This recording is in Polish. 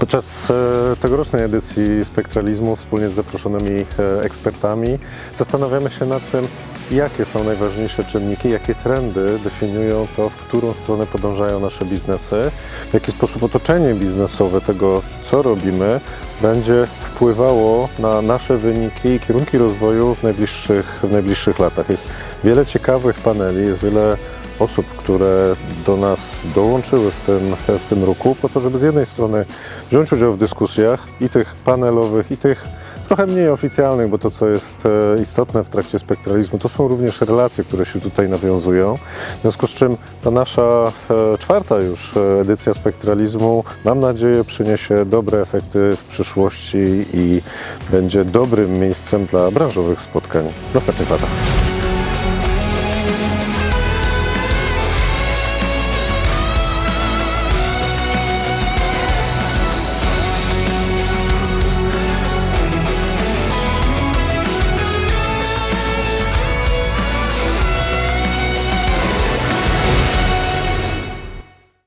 Podczas e, tegorocznej edycji Spektralizmu wspólnie z zaproszonymi e, ekspertami zastanawiamy się nad tym, jakie są najważniejsze czynniki, jakie trendy definiują to, w którą stronę podążają nasze biznesy, w jaki sposób otoczenie biznesowe tego, co robimy, będzie wpływało na nasze wyniki i kierunki rozwoju w najbliższych, w najbliższych latach. Jest wiele ciekawych paneli, jest wiele osób, które do nas dołączyły w tym, w tym roku, po to, żeby z jednej strony wziąć udział w dyskusjach i tych panelowych, i tych trochę mniej oficjalnych, bo to, co jest e, istotne w trakcie spektralizmu, to są również relacje, które się tutaj nawiązują. W związku z czym ta nasza e, czwarta już e, edycja spektralizmu, mam nadzieję, przyniesie dobre efekty w przyszłości i będzie dobrym miejscem dla branżowych spotkań w następnych latach.